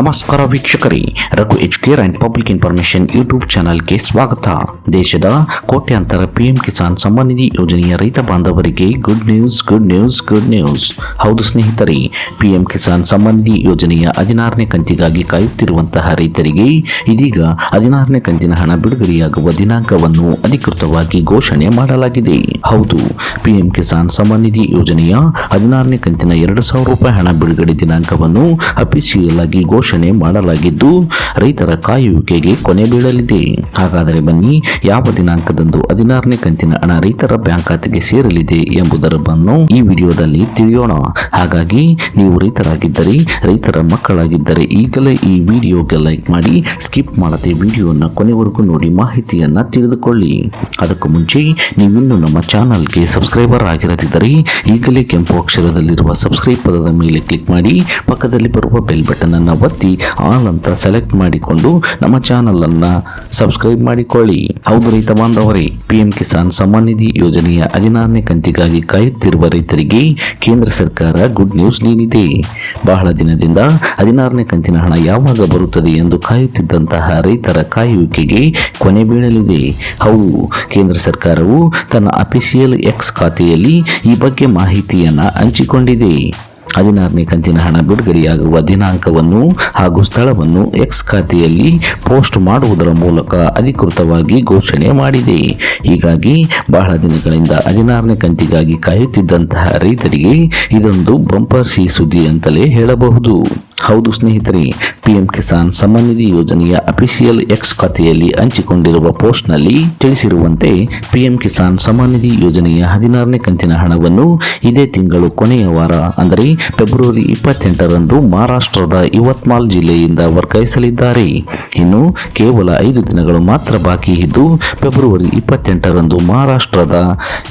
ನಮಸ್ಕಾರ ವೀಕ್ಷಕರೇ, Raghu H care and public information YouTube ಚಾನಲ್ಗೆ ಸ್ವಾಗತ. ದೇಶದ ಕೋಟ್ಯಾಂತರ ಪಿಎಂ ಕಿಸಾನ್ ಸಮ್ಮಾನ್ ನಿಧಿ ಯೋಜನೆಯ ರೈತ ಬಾಂಧವರಿಗೆ good news good news good news ಹೌದು ಸ್ನೇಹಿತರೆ ಪಿಎಂ ಕಿಸಾನ್ ಸಮ್ಮಾನ್ ನಿಧಿ ಯೋಜನೆಯ ಹದಿನಾರನೇ ಕಂತಿಗಾಗಿ ಕಾಯುತ್ತಿರುವಂತಹ ರೈತರಿಗೆ ಇದೀಗ ಹದಿನಾರನೇ ಕಂತಿನ ಹಣ ಬಿಡುಗಡೆಯಾಗುವ ದಿನಾಂಕವನ್ನು ಅಧಿಕೃತವಾಗಿ ಘೋಷಣೆ ಮಾಡಲಾಗಿದೆ. ಹೌದು ಪಿಎಂ ಕಿಸಾನ್ ಸಮ್ಮಾನ್ ನಿಧಿ ಯೋಜನೆಯ ಹದಿನಾರನೇ ಕಂತಿನ ಎರಡು ಸಾವಿರ ರೂಪಾಯಿ ಹಣ ಬಿಡುಗಡೆ ದಿನಾಂಕವನ್ನು ಅಫಿಷಿಯಲ್ ಆಗಿ ಘೋಷಣೆ ಮಾಡಲಾಗಿದ್ದು, ರೈತರ ಕಾಯುವಿಕೆಗೆ ಕೊನೆ ಬೀಳಲಿದೆ. ಹಾಗಾದರೆ ಬನ್ನಿ, ಯಾವ ದಿನಾಂಕದಂದು ಹದಿನಾರನೇ ಕಂತಿನ ಹಣ ರೈತರ ಬ್ಯಾಂಕ್ ಖಾತೆಗೆ ಸೇರಲಿದೆ ಎಂಬುದರ ಬನ್ನು ಈ ವಿಡಿಯೋದಲ್ಲಿ ತಿಳಿಯೋಣ. ಹಾಗಾಗಿ, ನೀವು ರೈತರಾಗಿದ್ದರೆ, ರೈತರ ಮಕ್ಕಳಾಗಿದ್ದರೆ ಈಗಲೇ ಈ ವಿಡಿಯೋಗೆ ಲೈಕ್ ಮಾಡಿ, ಸ್ಕಿಪ್ ಮಾಡದೆ ವಿಡಿಯೋನ ಕೊನೆವರೆಗೂ ನೋಡಿ ಮಾಹಿತಿಯನ್ನ ತಿಳಿದುಕೊಳ್ಳಿ. ಅದಕ್ಕೂ ಮುಂಚೆ, ನೀವಿನ್ನು ನಮ್ಮ ಚಾನಲ್ಗೆ ಸಬ್ಸ್ಕ್ರೈಬರ್ ಆಗಿರದಿದ್ದರೆ, ಈಗಲೇ ಕೆಂಪು ಅಕ್ಷರದಲ್ಲಿರುವ ಸಬ್ಸ್ಕ್ರೈಬ್ ಪದದ ಮೇಲೆ ಕ್ಲಿಕ್ ಮಾಡಿ, ಪಕ್ಕದಲ್ಲಿ ಬರುವ ಬೆಲ್ ಬಟನ್ ಅನ್ನು ಒತ್ತಿ ಆಲ್ ಅಂತ ಸೆಲೆಕ್ಟ್ ಮಾಡಿಕೊಂಡು ನಮ್ಮ ಚಾನಲ್ ಅನ್ನ ಸಬ್ಸ್ಕ್ರೈಬ್ ಮಾಡಿಕೊಳ್ಳಿ. ಹೌದು ರೈತ ಬಾಂಧವರೇ ಪಿಎಂ ಕಿಸಾನ್ ಸಮ್ಮಾನ್ ನಿಧಿ ಯೋಜನೆಯ ಹದಿನಾರನೇ ಕಂತಿಗಾಗಿ ಕಾಯುತ್ತಿರುವ ರೈತರಿಗೆ ಕೇಂದ್ರ ಸರ್ಕಾರ ಗುಡ್ ನ್ಯೂಸ್ ನೀಡಿದೆ. ಬಹಳ ದಿನದಿಂದ ಹದಿನಾರನೇ ಕಂತಿನ ಹಣ ಯಾವಾಗ ಬರುತ್ತದೆ ಎಂದು ಕಾಯುತ್ತಿದ್ದಂತಹ ರೈತರ ಕಾಯುವಿಕೆಗೆ ಕೊನೆ ಬೀಳಲಿದೆ. ಹೌದು, ಕೇಂದ್ರ ಸರ್ಕಾರವು ತನ್ನ ಅಫಿಷಿಯಲ್ ಎಕ್ಸ್ ಖಾತೆಯಲ್ಲಿ ಈ ಬಗ್ಗೆ ಮಾಹಿತಿಯನ್ನು ಹಂಚಿಕೊಂಡಿದೆ. ಹದಿನಾರನೇ ಕಂತಿನ ಹಣ ಬಿಡುಗಡೆಯಾಗುವ ದಿನಾಂಕವನ್ನು ಹಾಗೂ ಸ್ಥಳವನ್ನು ಎಕ್ಸ್ ಖಾತೆಯಲ್ಲಿ ಪೋಸ್ಟ್ ಮಾಡುವುದರ ಮೂಲಕ ಅಧಿಕೃತವಾಗಿ ಘೋಷಣೆ ಮಾಡಿದೆ. ಹೀಗಾಗಿ ಬಹಳ ದಿನಗಳಿಂದ ಹದಿನಾರನೇ ಕಂತಿಗಾಗಿ ಕಾಯುತ್ತಿದ್ದಂತಹ ರೈತರಿಗೆ ಇದೊಂದು ಬಂಪರ್ ಸಿ ಸುದ್ದಿ ಅಂತಲೇ ಹೇಳಬಹುದು. ಹೌದು ಸ್ನೇಹಿತರೆ, ಪಿಎಂ ಕಿಸಾನ್ ಸಮ್ಮಾನ್ ನಿಧಿ ಯೋಜನೆಯ ಅಫಿಷಿಯಲ್ ಎಕ್ಸ್ ಖಾತೆಯಲ್ಲಿ ಹಂಚಿಕೊಂಡಿರುವ ಪೋಸ್ಟ್ನಲ್ಲಿ ತಿಳಿಸಿರುವಂತೆ, ಪಿಎಂ ಕಿಸಾನ್ ಸಮ್ಮಾನ್ ನಿಧಿ ಯೋಜನೆಯ ಹದಿನಾರನೇ ಕಂತಿನ ಹಣವನ್ನು ಇದೇ ತಿಂಗಳು ಕೊನೆಯ ವಾರ, ಅಂದರೆ ಫೆಬ್ರವರಿ ಇಪ್ಪತ್ತೆಂಟರಂದು ಮಹಾರಾಷ್ಟ್ರದ ಯವತ್ಮಾಲ್ ಜಿಲ್ಲೆಯಿಂದ ವರ್ಗಾಯಿಸಲಿದ್ದಾರೆ. ಇನ್ನು ಕೇವಲ ಐದು ದಿನಗಳು ಮಾತ್ರ ಬಾಕಿ ಇದ್ದು, ಫೆಬ್ರವರಿ ಇಪ್ಪತ್ತೆಂಟರಂದು ಮಹಾರಾಷ್ಟ್ರದ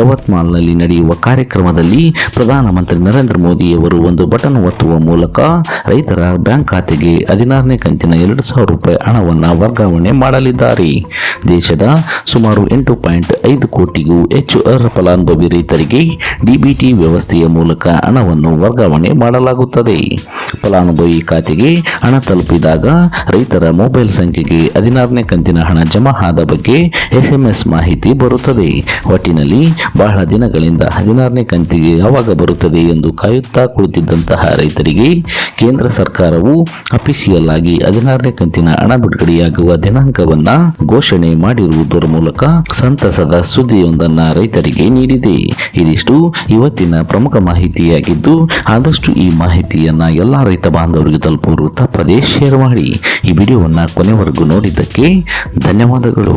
ಯವತ್ಮಾಲ್ನಲ್ಲಿ ನಡೆಯುವ ಕಾರ್ಯಕ್ರಮದಲ್ಲಿ ಪ್ರಧಾನಮಂತ್ರಿ ನರೇಂದ್ರ ಮೋದಿಯವರು ಒಂದು ಬಟನ್ ಒತ್ತುವ ಮೂಲಕ ರೈತರ ಬ್ಯಾಂಕ್ ಖಾತೆಗೆ ಹದಿನಾರನೇ ಕಂತಿನ ಎರಡು ಸಾವಿರ ರೂಪಾಯಿ ಹಣವನ್ನು ವರ್ಗಾವಣೆ ಮಾಡಲಿದ್ದಾರೆ. ದೇಶದ ಸುಮಾರು ಎಂಟು ಪಾಯಿಂಟ್ ಐದು ಕೋಟಿಗೂ ಹೆಚ್ಚು ಅರ್ಹ ಫಲಾನುಭವಿ ರೈತರಿಗೆ ಡಿಬಿಟಿ ವ್ಯವಸ್ಥೆಯ ಮೂಲಕ ಹಣವನ್ನು ವರ್ಗಾವಣೆ ಮಾಡಲಾಗುತ್ತದೆ. ಫಲಾನುಭವಿ ಖಾತೆಗೆ ಹಣ ತಲುಪಿದಾಗ ರೈತರ ಮೊಬೈಲ್ ಸಂಖ್ಯೆಗೆ ಹದಿನಾರನೇ ಕಂತಿನ ಹಣ ಜಮಾ ಆದ ಬಗ್ಗೆ ಎಸ್ಎಂಎಸ್ ಮಾಹಿತಿ ಬರುತ್ತದೆ. ಒಟ್ಟಿನಲ್ಲಿ ಬಹಳ ದಿನಗಳಿಂದ ಹದಿನಾರನೇ ಕಂತಿಗೆ ಯಾವಾಗ ಬರುತ್ತದೆ ಎಂದು ಕಾಯುತ್ತಾ ಕುಳಿತಿದ್ದಂತಹ ರೈತರಿಗೆ ಕೇಂದ್ರ ಸರ್ಕಾರವು ಅಫಿಷಿಯಲ್ ಆಗಿ ಹದಿನಾರನೇ ಕಂತಿನ ಹಣ ಬಿಡುಗಡೆಯಾಗುವ ದಿನಾಂಕವನ್ನ ಘೋಷಣೆ ಮಾಡಿರುವುದರ ಮೂಲಕ ಸಂತಸದ ಸುದ್ದಿಯೊಂದನ್ನ ರೈತರಿಗೆ ನೀಡಿದೆ. ಇದಿಷ್ಟು ಇವತ್ತಿನ ಪ್ರಮುಖ ಮಾಹಿತಿಯಾಗಿದ್ದು, ಆದಷ್ಟು ಈ ಮಾಹಿತಿಯನ್ನ ಎಲ್ಲ ರೈತ ಬಾಂಧವರಿಗೆ ತಲುಪುವರು ತಪ್ಪದೇ ಶೇರ್ ಮಾಡಿ ಈ ವಿಡಿಯೋವನ್ನು ಕೊನೆವರೆಗೂ ನೋಡಿದ್ದಕ್ಕೆ ಧನ್ಯವಾದಗಳು.